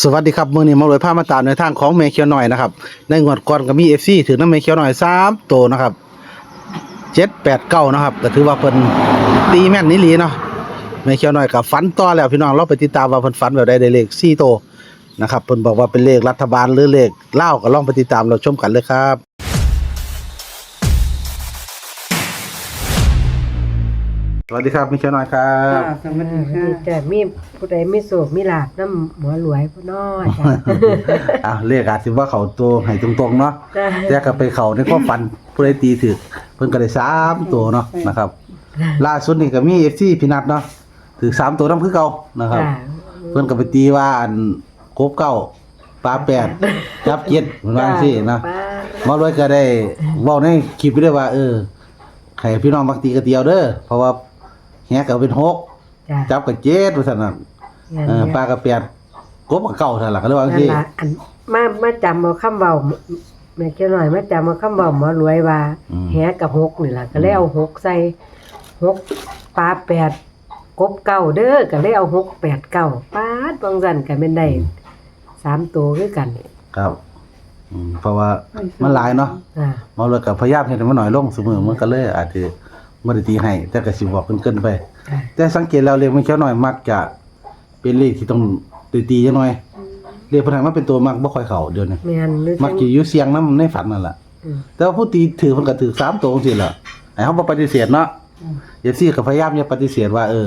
สวัสดีครับมื้อนี้มาเลยพามาตามในทางของเมเคียวหน่อยนะครับ ในงวดก่อนก็มีเอฟซีถือน้ำเมเคียวหน่อย3ตัวนะครับเจ็ดแปดเก้านะครับก็ถือว่าเพิ่นตีแม่นนิลีเนาะเมเคียวหน่อยกับฝันต่อแล้วพี่น้องเราไปติดตามว่าเพิ่นฝันแบบใดได้เลขสี่ตัวนะครับเพิ่นบอกว่าเป็นเลขรัฐบาลหรือเลขเลาก็ลองไปติดตามเราชมกันเลยครับ วัสดีครับเมเคียวหน่อยครับค่ะสวัสดีค่ะมีแต่มีผู้ใดมีโศกมีลาบน้ำหมอรวยผู้น้อยจ้ะ อ้าวเลขอาจสิว่าเขาตัวให้ตรงๆเนาะจ้ะ แต่ก็ไปเขาในความฝันผู้ใดตีถึกเพิ่นก็ได้สามตัวเนาะนะครับ ล่าสุดนี่ก็มี FC พี่นัทเนาะถือสามตัวนํคือเก่านะครับ จ้ะเพิ่นก็ไปตีว่าอันกบเก้าปลาแปดจับเจ็ดเหมือนว่าซี่นะ ป้าหมอรวยก็ได้เว้าในคลิปไปด้วยว่า เออให้พี่น้องมักตีกระเตียวเด้อเพราะว่า แหก็เป็นหกจ้ะจับกับเจ็ดว่าซั่นน่ะนั่นเออปลาแหละกับแปดกบกับเก้าซั่นล่ะก็เลยว่านั่นซี่ ล่ะอันมามาจำเอาคำเว้าแม่เจ้าหน่อยมาจำเอาคำเว้าหมอรวยว่าแหกับหกนี่ล่ะก็เลยเอาหกใส่หกปลาแปดกบเก้าเด้อก็เลยเอาหกแปดเก้าปาดบางสันก็เป็นได้สามตัวคือกันครับอืมเพราะว่ามันหลายเนาะอ่าหมอเลยกับพยายามเฮ็ดให้มันน้อยลงเสมอมันก็เลยอาจจะบ่ได้ตีให้แต่ก็สิบอกเพิ่นเกินไปจ้ะ แต่สังเกตแล้วเลขมันเขียวน้อยมักจะเป็นเลขที่ต้องตีตีจังหน่อยเลขเพิ่นให้มาเป็นตัวมักบ่ค่อยเข้าเดี๋ยวนี้แม่นนึกมักสิอยู่เสียงนำในฝันนั่นล่ะอืมแต่ว่าผู้ตีถือเพิ่นก็ถือสามตัวจังซี่ล่ะให้เฮาบ่ปฏิเสธเนาะอย่าซี่ก็พยายามอย่าปฏิเสธว่าเออ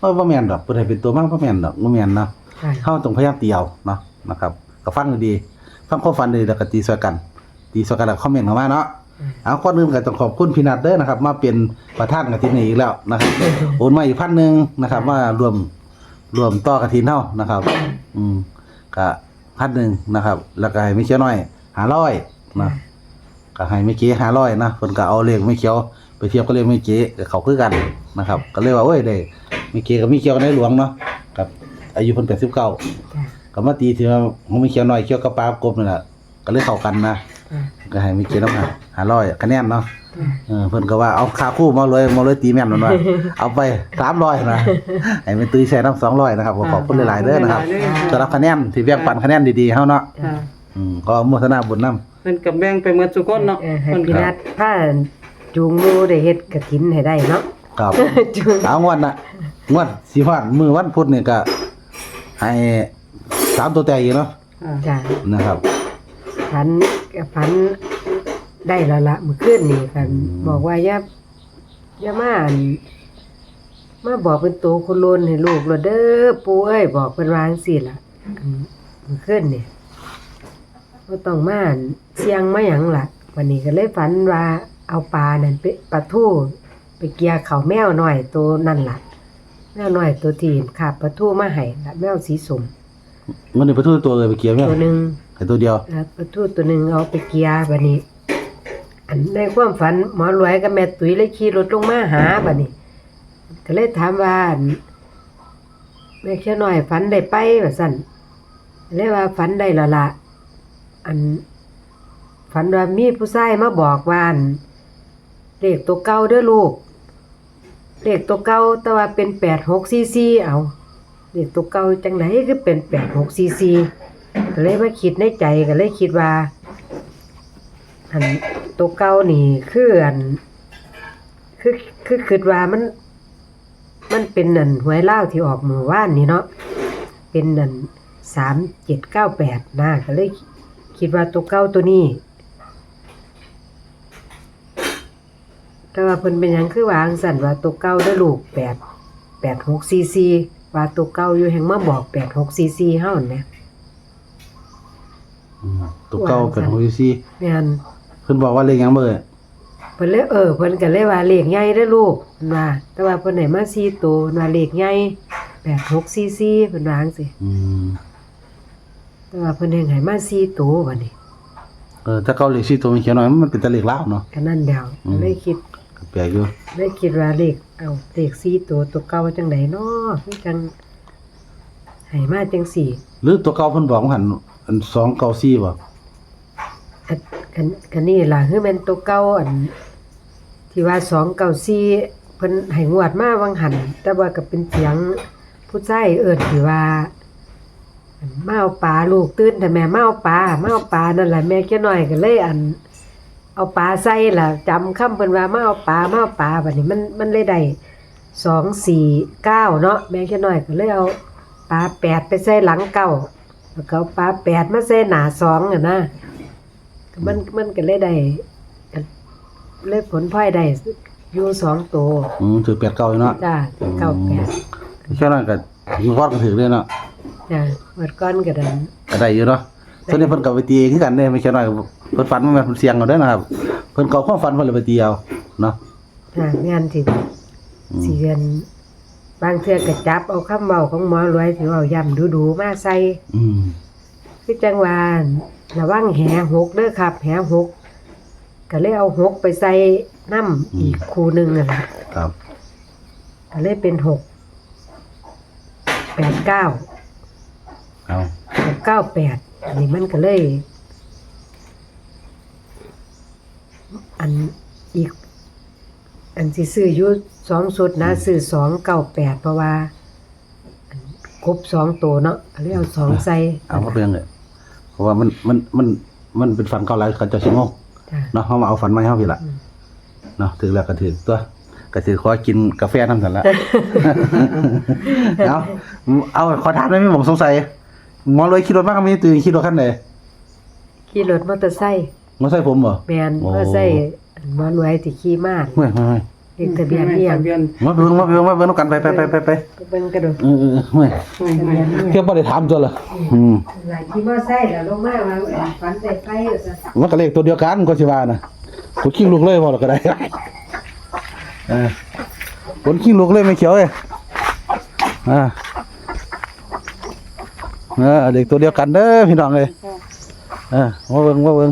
ว่าบ่แม่นดอกเพิ่นให้เป็นตัวมักบ่แม่นดอกบ่แม่นเนาะค่ะเฮาต้องพยายามตีเอาเนาะนะครับก็ฟังดีๆฟังความฝันดีแล้วก็ตีซอยกัน ตีซอยกันแล้วคอมเมนต์เข้ามาเนาะ เอาก่อนอื่นก็ต้องขอบคุณพี่นัทเด้อนะครับ มาเป็นประธานกฐินให้อีกแล้วนะครับ โอนมาอีกพันหนึ่งนะครับ มารวมรวมต่อกฐินเท่านะครับ อืมก็พันหนึ่งนะครับ แล้วก็ให้ไม่เขียวน้อยหาร้อยนะก็ให้ไม่เกี้หาร้อยนะเพิ่นก็เอาเลขไม่เขียวไปเทียบก็เลขไม่เกี้กับเขาคือกันนะครับ ก็เลยว่าโอ้ยได้ไม่เกี้กับไม่เขียวในหลวงเนาะกับ อายุเพิ่น89จ้ะก็มาตีถือว่าของไม่เขียวน้อยเขียวกับปลากบนี่แหละ ก็เลยเข้ากันนะอ่าก็ให้ไม่เกี้น้ำหาหาร้อยคะแนนเนาะเออเพิ่นก็ว่าเอาค่าคู่มาเลยมาเลยตีแม่นนั่นว่าเอาไป300นะให้มันตีแซ่น้ำ200นะครับขอบคุณหลายๆเด้อนะครับสำหรับคะแนนที่แบ่งปันคะแนนดีๆเฮาเนาะค่ะอืมก็อนุโมทนาบุญนํมันกับแบ่งไปหมดทุกคนเนาะเออให้คนพี่นัดผ้าจูงมือได้เฮ็ดกระถินให้ได้เนาะครับจูงเอางวดน่ะงวดสิฮอดมื้อวันพุธนี่ก็ให้สามตัวแตกอีกเนาะค่ะจ้ะนะครับ พันพันได้แล้วละมื้อคืนนี่กันบอกว่าอย่าอย่ามาอั่นมาบอกเป็นตัวคนโลนให้ลูกโลดเด้อปู่เอ้ยบอกเพิ่นวาจั่งซี่ล่ะอันมื้อคืนนี่บ่ต้องมาอั่นเสียงมาหยังล่ะวันนี้ก็เลยฝันว่าเอาปลานั่นไปปลาทูไปเกียเขาวแมวน้อยตัวนั่นล่ะแมวน้อยตัวที่ขาบปลาทูมาให้ละแมวสีสมมันนี่ประตูตัวเลยไปเกี่ยวแม่ตัวหนึ่ง ให้ตัวเดียวแล้วปลาทูตัวหนึ่งเอาไปเกียร์บัดนี้ อันในความฝันหมอรวยกับแม่ตุ้ยเลยขี่รถลงมาหาบัดนี้ ก็เลยถามว่าอั่นแม่เขียวน้อยฝันได้ไปว่าสั่นเลยว่าฝันได้และละอัน ฝันว่ามีผู้ชายมาบอกว่าอั่นเลขตัวเก่าเด้อลูกเลขตัวเก่าแต่ว่าเป็นแปดหกซีซีเอาเลขตัวเก่าจังไหนคือเป็นแปดหกซีซี ก็เลยมาคิดในใจก็เลยคิดว่าอันตัวเก่านี่คืออันคือคือคิดว่ามัน มันเป็นนั่นหวยเล่าที่ออกมือว่านนี่เนาะเป็นนั่นสามเจ็ดเก้าแปดนะก็เลยคิดว่าตัวเก้าตัวนี้แต่ว่าเพิ่นเป็นหยังคือวาอังสั่นว่าตัวเก้าได้ลูกแปดแปดหกซีซีว่าตัวเก้าอยู่แห่งมาบอกแปดหกซีซีเฮานั่น อืมตัวเก่าเป็นของอยู่ซี่แม่นเพิ่นบอกว่าเลขหยังเบ่เอ่ยเพิ่นเลยเออเพิ่นก็เลยว่าเลขใหญ่เด้อลูกเพิ่นว่าแต่ว่าเพิ่นให้มา4ตัวเพิ่นว่าเลขใหญ่86 cc เพิ่นว่าจังซี่อืมแต่ว่าเพิ่นให้มา4ตัวบัดนี้เออถ้าเก่าเลขซี่ตัวมันเขียวน้อยมันเป็นแตะเลขลาวเนาะก็นั่นเดียวอืมเลยคิด ก็แปลกอยู่เลยคิดว่าเลขเอาเลข4ตัวตัวเก่าจังไดเนาะคือจัง ให้มาจังสี่หรือตัวเก่าเพิ่นบอกว่าหันอัน2 9 4บ่อันกันกันนี่ล่ะคือแม่นตัวเก่าอัน ที่ว่า294เพิ่นให้งวดมาวังหัน แต่ว่าก็เป็นเสียงผู้ชายเอิ้นที่ว่าอมาเอาปลาลูกตื่นแต่แม่มาเอาปลามาเอาปลานั่นแหละแม่แค่น้อยก็เลยอัน เอาปลาใส่ล่ะจำคำเพิ่นว่ามาเอาปลามาเอาปลาบัดนี้มันมันเลยได้สองสี่เก้าเนาะแม่แค่น้อยก็เลยเอา ปลาแปดไปใส่หลังเก้าแล้วก็เอาปลาแปดมาใส่หน้าสองอะนะก็มันมันก็เลยได้ก็เลยผลพลอยได้อยู่สองตัวอืมถือแปดเก้าอยู่เนาะจ้าเก้าแปดแค่นั้นก็มีพอดก็ถือเลยเนาะจ้าเมื่อก้อนก็ได้ก็ได้อยู่เนาะส่วนนี้เพิ่นก็ไปตีคือกันเด้ไม่ใช่น้อยเพิ่นฝันมาแบบเสียงเอาเด้อนะครับ เพิ่นก็เอาความฝันเพิ่นเลยไปตีเอาเนาะอ่างานที่สี่เดือน บางเทื่อก็จับเอาคำเว้าของหมอรวยสิเว้าย่ำดูๆมาใส่อืมคือจังหวานระวังแหหกเด้อครับ แหหกก็เลยเอาหกไปใส่น้ำอีกคูหนึ่งอะนะครับ ก็เลยเป็นหกแปดเก้าเอาหกเก้าแปดอันนี้มันก็เลย อันอีก อันที่ซื้ออยู่สองสุดนะซื้อสองเก้าแปดเพราะว่าอันครบสองตัวเนาะก็เลยเอาสองใส่เอามาเรื่องเลยเพราะว่ามันมันมันมันเป็นฝันเก่าหลายเขาเจะสิงงจ้ะเนาะเฮามาเอาฝันใหม่เฮาพี่ล่ะอืมเนาะถึงแล้วก็ถึงตัวก็ถือขอกินกาแฟนำกันละเอาเอาขอถามได้ไหมผมสงสัยหมอเลยขี่รถมากมีตื่นขี่รถคันไหนขี่รถมอเตอร์ไซค์มอไซค์ผมเหรอแมนโอ้มอเตอร์ไซค์ หมอรวยที่ขี่มาเฮ้ยเฮ้ยเลขทะเบียนนี่ยังทะเบียนมาเบิ่งมาเบิ่งมาเบิ่งกันไปไปไปไปไปเบิ่งกระโดดเออเออเฮ้ยทะเบียนนี่เกี่ยวบ่ได้ถามตัวละอืมหลายขี่มอเตอร์ไซค์แล้วลงมาว่าฝันได้ไปว่าซั่นมันก็เลขตัวเดียวกันก็สิว่านะกดขี้ลูกเลยบ่ล่ะก็ได้เออคนขี้ลูกเลยไม่เขียวเอ้ยอ่าเออเด็กตัวเดียวกันเด้อพี่น้องเอ้ยเออมาเบิ่งมาเบิ่ง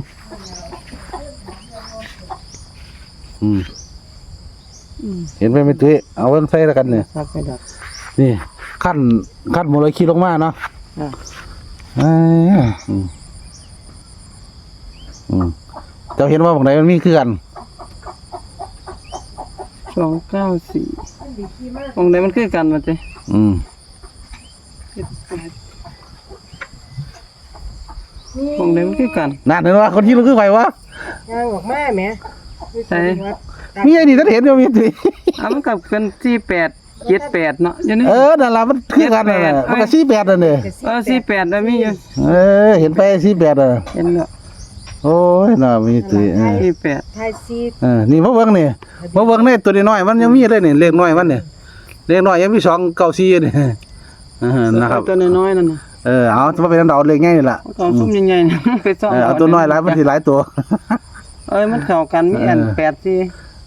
อืมเห็นไหมไม่ตุ้ยเอาเบิ่งใส่แล้วกันเนี่ยครับไปดับนี่ขั้นขั้นหมดเลยขี่ลงมาเนาะอ่าเอ้ยอืมอืมเจ้าเห็นว่าบางไหนมันมีคือกัน สองเก้าสี่ตรงไหนมันคือกันมาเจ้อืมตรงไหนมันคือกัน นั่นเห็นว่าคนขี่ลงคือไผวะย่างออกมาแหม ใช่มีไอ้นี่ท่านเห็นอยู่มีตุ้ยอะมันกับเป็นที่แปดเจ็ดแปดเนาะอยู่นี่ เออนั่นล่ะมันคือกันนั่นแหละเจ็ดแปดมันก็สี่แปดนั่นเองเออสี่แปดแล้วมีอยู่เออ เห็นไปสี่แปดอะเห็นเนาะโอ้ยน่ามีตุ้ยเออสี่แปดทายซีเออนี่มาเบิ่งนี่มาเบิ่งนี่ตัวน้อยๆมันยังมีเลยนี่เลขน้อยมันนี่เลขน้อยยังมีสองเก้าสี่นี่เออนะครับ ตัวน้อยๆนั่นน่ะเออเอาจะมาเป็นอันดาเลขง่ายนี่ล่ะเอาซุ้มใหญ่ๆนะไปซ่อม เออเอาตัวน้อยหลายมันสิหลายตัว เอ้ยมันเข้ากันมีอันเออแปดสี่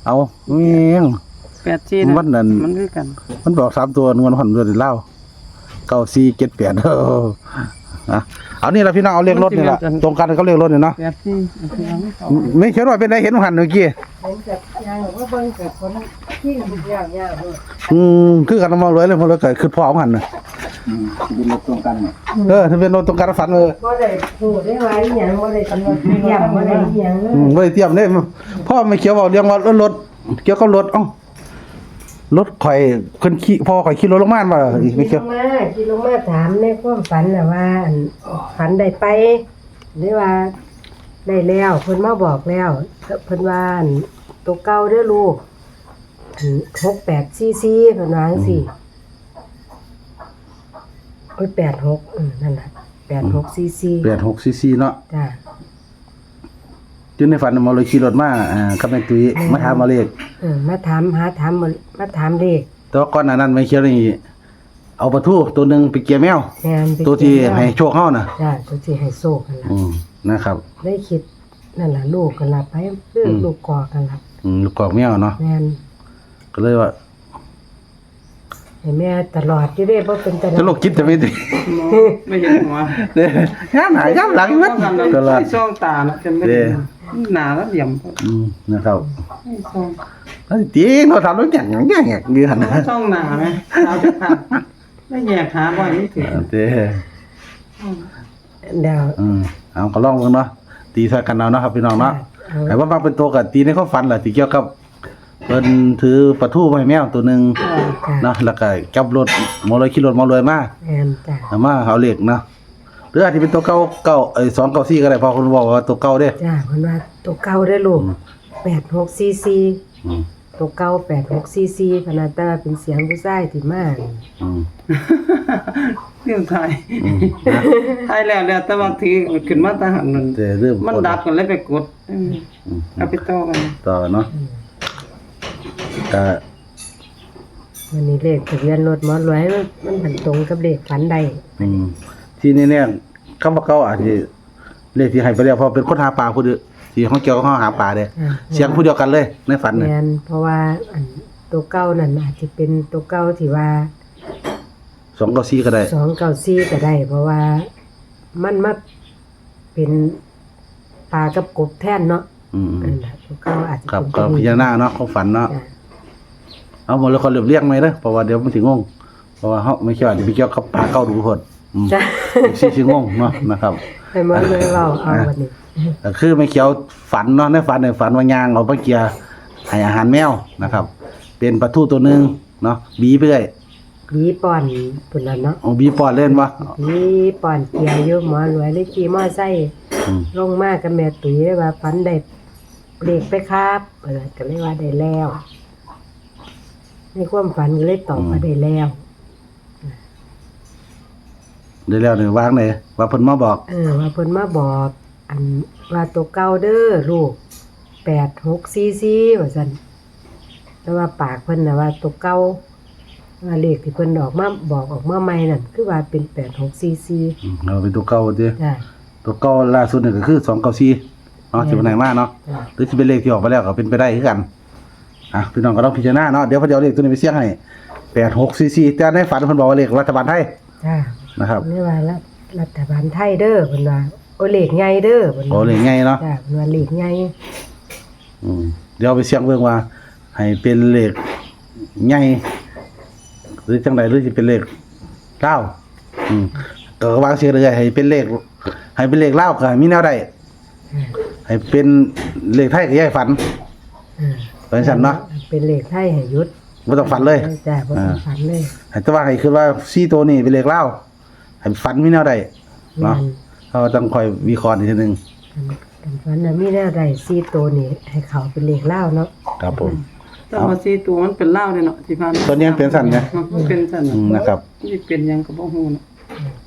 เอาเมียง แปดสี่มันนั่น มันคือกันมันบอกสามตัวเงินหันเดือนเล่าเก้าสี่เจ็ดแปดเอออะเอานี่ละพี่น้องเอาเลขรถนี่ละตรงกันกับเลขรถนี่เนาะแปดสี่เอาคือเอาไม่เข้าไม่เขียนว่าเป็นไรเห็นหันเมื่อกี้เห็นกับย่างออกมาเบิ่งกับคนที่ย่างย่างเลยอืมคือกันมารวยเลยพอเราเกิดคือพ่อของหันน่ะ เออถ้าเป็นรถตรงกันฝันเออบ่ได้พูดได้ไว้อหยังบ่ได้กำหนดเตรียมบ่ได้อหยังเลยอืมไม่ได้เตรียมเลยพ่อไม่เขียวบอกเรื่องว่ารถรถเกี่ยวกับรถเอ้ารถข่อยคนขี่พ่อข่อยขี่รถลงมาบ่ล่ะไม่ขี่เขีลยว งมาขี่ลงมาถามในความฝันน่ะว่าอันฝันได้ไปหรือว่าได้แล้วเพิ่นมาบอกแล้วเพิ่นว่าอันตัวเก่าเด้อลูกอัน68ซีซีเพิ่นว่าจังซี่ โอ้ย86เออนั่นน่ะ86ซีซีแปดหกซีซีเนาะจ้ะจนในฝันมาเลยขี่รถมาอ่ากับแม่ตุ้ยมาถามมาเลขเออมาถามหาถามมามาถามเลขแต่ว่าก่อนหน้านั้นไม่เขียวนี่เอาปลาทูตัวหนึ่งไปเกี่ยแมวแม่นไปตัวที่เก็บให้โชคเฮาน่ะ จ้ะตัวที่ให้โซกันล่ะอืมนะครับ ได้คิดนั่นล่ะลูกกันล่ะไปคืออม ลูกกอกันล่ะอืมลูกกอกแมวเนาะแม่นก็เลยว่า ให้แม่ตลอดอยู่เด้บ่เป็นตลอดจะโรคจิตจะไม่ดีหมอไม่เห็นหัวเด้ย่ามหาย่ามหลังมันกันตลอดไม่ซ่องตานะจนไม่เด้หนาแล้วเหลี่ยมอืมนะครับไม่ซ่องเอ้ยจริงเราทำแล้วอย่างอย่างอย่างอย่างนี้หั่นนะซ่องหนาไหมเอาจะขาดไม่แยกหาบ่อยนี่ถึงเด้เดี๋ยวอืมเอาก็ลองกันเนาะตีใส่กันเอาเนาะครับพี่น้องเนาะเอาไอ้ว่าบางเป็นตัวกับตีในความฝันแหละที่เกี่ยวกับ เพิ่นถือปลาทูมาให้แมวตัวหนึงจ้ะเนาะแล้วก็จับรถมอเลยขี่รถมอเลยมาแม่นจ้ะเอามาเอาเหล็กเนาะรืออาจจะเป็นตัวเก่าเก่าเอ้ยสองเก่าซี่ก็ได้เพอคุณบอกว่าตัวเก่าเด้ จ้าเพิ่นว่าตัวเก่าได้อลูกอืม86ซีซีอืมตัวเก่า86ซีซีพนันแต่ว่าเป็นเสียงผู้ชายที่มาอืมเรื่องไทยอืมนะไทยแล้วแล้วแต่ว่าถือขึ้นมาทหารนั่นแต่เริ่มมันดับกันเลยไปกดอืมอืมเอาไปต่อกันต่อเนาะ ก็วันนี้เลขทะเบียนรถหมอรวยมันมันผันตรงกับเลขฝันใดอืมที่แน่ๆคำว่าเก่าอาจจะเลขที่ให้ไปแล้วเพอเป็นคนหาปลาผู้เดียวที่ของเกี่ยวกับเขาหาปลาเด้อ่าเสียงผู้เดียวกันเลย ในฝันเนี่ยแม่นเพราะว่าอันตัวเก่านั่นอาจจะเป็นตัวเก่าที่ว่าสองเก่าซี่ก็ได้ สองเก้าสี่ก็ได้ เพราะว่ามันมาเป็นปลากับกบแท่นเนาะอืมนั่นล่ะตัวเก่าอาจจะครับเป็นก็ตัวพินี้จารณาเนาะของฝันเนาะจ้ะ เอาหมดแล้วคนเรียบเรียงไหมเด้อเพราะว่าเดี๋ยวมันถึงงงเพราะว่าเฮาไม่เกี่ยวจะไปเกี่ยวกับปลาเก่าดูพดอืมจ้ะสิสิงงเนาะนะครับ ให้หมอรวยเว้าเอาวันนี้ก็คือไม่เขียวฝันเนาะในฝันในฝันว่ายางเอาปลาเกียร์ให้อาหารแมวนะครับ เป็นปลาทูตัวหนึงเนาะบีไปเลยบีป้อนพุ่นละเนาะเอาบีปอดเล่นวะบีป้อนเกียร์อยู่หมอรวยเลยขี่มอไซค์อืม ลงมากับแม่ตุ๋ยเลยว่าฝันได้เลขไปครับเออก็เลยว่าได้แล้ว ในความฝันก็เลยตอบว่าได้แล้วเดี๋ยวแล้วเนี่ยวางเลยว่าเพิ่นมาบอก เออว่าเพิ่นมาบอก อันว่าตัวเก่าเด้อลูกแปดหกซีซีว่าซั่นแต่ว่าปากเพิ่นน่ะว่าตัวเก่าว่าเลขที่เพิ่นออกมาบอกออกมาใหม่นั่นคือว่าเป็นแปดหกซีซีอืมเอาเป็นตัวเก่าเด้จ้ะ ตัวเก่าล่าสุดนี่ก็คือ294เนาะสิเป็นไหนมาเนาะจ้ะหรือสิเป็นเลขที่ออกไปแล้วก็เป็นไปได้คือกัน อะพี่น้องก็ต้องพิจารณาเนาะเดี๋ยวเพิ่นจะเอาเลขตัวนี้ไปเสี่ยงให้8644แต่ในฝันเพิ่นบอกว่าเลขรัฐบาลไทยจ้ะนะครับเรียกว่ารัฐรัฐบาลไทยเด้อเพิ่นว่าโอเลขใหญ่เด้อเพิ่นโอ้ว่าเลขไงเนาะจ้ะเพิ่นว่าเลขใหญ่อืมเดี๋ยวเอาไปเสี่ยงเบิ่งว่า ให้เป็นเลขใหญ่หรือจังไดหรือสิเป็นเลขเก้าอืมก็วางเสียเลยให้เป็นเลข ให้เป็นเลขเล่าวก็ให้มีแนวใดอ่าให้เป็นเลขไทยก็อย่าให้ฝันอ่า เป็นซั่นเนาะเป็นเลขไทยให้หยุดบ่ต้องฝันเลยจ้ะบ่ต้องฝันเลยให้แต่ว่าให้คือว่า4ตัวนี้เป็นเลขเล่าวให้ฝันมีแนวใดแม่เนาะนเราต้องคอยวิเคราะห์อีกทีหนึงกันฝันน่ะมีแนวใดซีโตวนี่ให้เขาเป็นเลขเล่าวเนาะครับผมแต่ว่าสีตัวมันเป็นเหล้าเลยเนาะที่ผ่านตัวนี้มันเป็นสั่นไงมันเป็นสั่นอืมนะครับนี่เป็นหยังก็บ่ฮู้เนาะ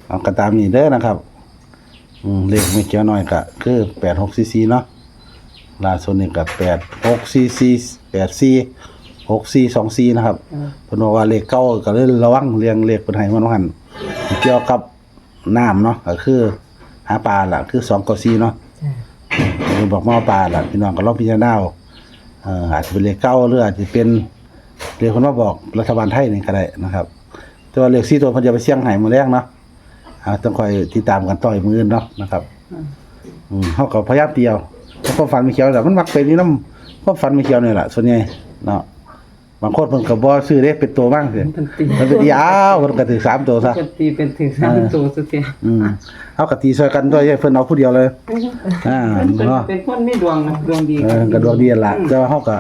เอากระตามนี้เด้อนะครับอืมเลขไม่เกี่ยวน้อยก็คือแปดหกซีซีเนาะล่าสุดนี่ก็แปดหกซีซี แปดซีหกซีสองซีนะครับอ่าเพิ่นบอกว่าเลขเก้าก็เลยระวังเรียงเลขเพิ่นให้มันว่าหั่นเกี่ยวกับน้ำเนาะก็คือ หาปลาล่ะ คือสองเก้าซีเนาะจ้ะเพิ่นบอกมาว่าปลาล่ะพี่น้องก็ลองพิจารณาเอาเอ่ออาจจะเป็นเลขเก้าหรืออาจจะเป็นเลขคนมาบอกรัฐบาลไทยนี่ก็ได้นะครับแต่ว่าเลข4ตัวเพิ่นจะไปเสี่ยงให้มื้อแรกเนาะอ่าต้องคอยติดตามกันต่ออีกมื้ออื่นเนาะนะครับอ่าอืมเขาก็พยายามเตียวเพราะความฝันไม่เขียวแต่มันมักเป็นนี่น้ำ ความฝันไม่เขียวนี่แหละส่วนใหญ่เนาะบางคนเพิ่นก็บ่ซื้อเด้เป็นตัวบ้างสิมันตีมันเป็นยาวเพิ่นก็ถือสามตัวซะปกติเป็นถึงสามตัวสุดเสียอืมเอากะตีซอยกันด้วยอย่าให้เพิ่นเอาผู้เดียวเลยอ่าเป็นเป็นเนาะเป็นคนมีดวงนะดวงดีเออก็ดวงดีนั่นล่ะแต่ว่าเฮาก็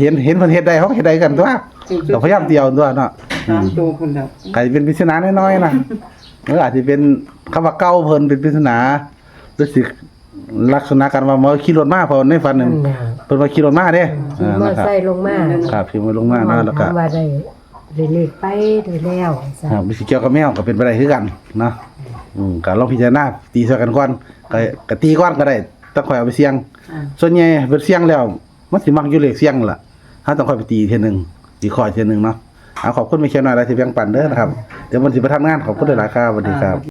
เห็นเห็นเพิ่นเฮ็ดได้เฮาก็เฮ็ดได้กันตัวก็พยายามเตียวตัวเนาะสามตัวคนแล้วก็สิเป็นปริศนาน้อยๆนะหรืออาจจะเป็นคำว่าเก่าเพิ่นเป็นปริศนาหรือสิ ลักษณะการว่ามาขี่รถมาเพราะในฝันนึนั่งนแหละเพิ่นว่าขี่รถมาเด้ขี่อ่ามอนะครับไซค์ลงมาครับขี่มาลงมาเนาะแล้วก็ถามว่าได้ได้เลขไปได้แล้วจ้ะครับมีสิเกี่ยวกับแมวก็เป็นไปได้คือกันเนาะอืมก็ลองพิจารณาตีซะกันก่อนก็ก็ตีก่อนก็ได้ต้องค่อยเอาไปเสี่ยงอ่าส่วนใหญ่เป็นเสี่ยงแล้วมันสิมักอยู่เลขเสี่ยงล่ะถ้าต้องค่อยไปตีอีกเทียหนึงวิเคราะห์อีกเทียหนึงเนาะเอาขอบคุณไม่เขียวหน่อยแล้วที่แบ่งปันเด้อนะครับเดี๋ยวมันสิไปทำงานขอบคุณหลายๆครับสวัสดีครับ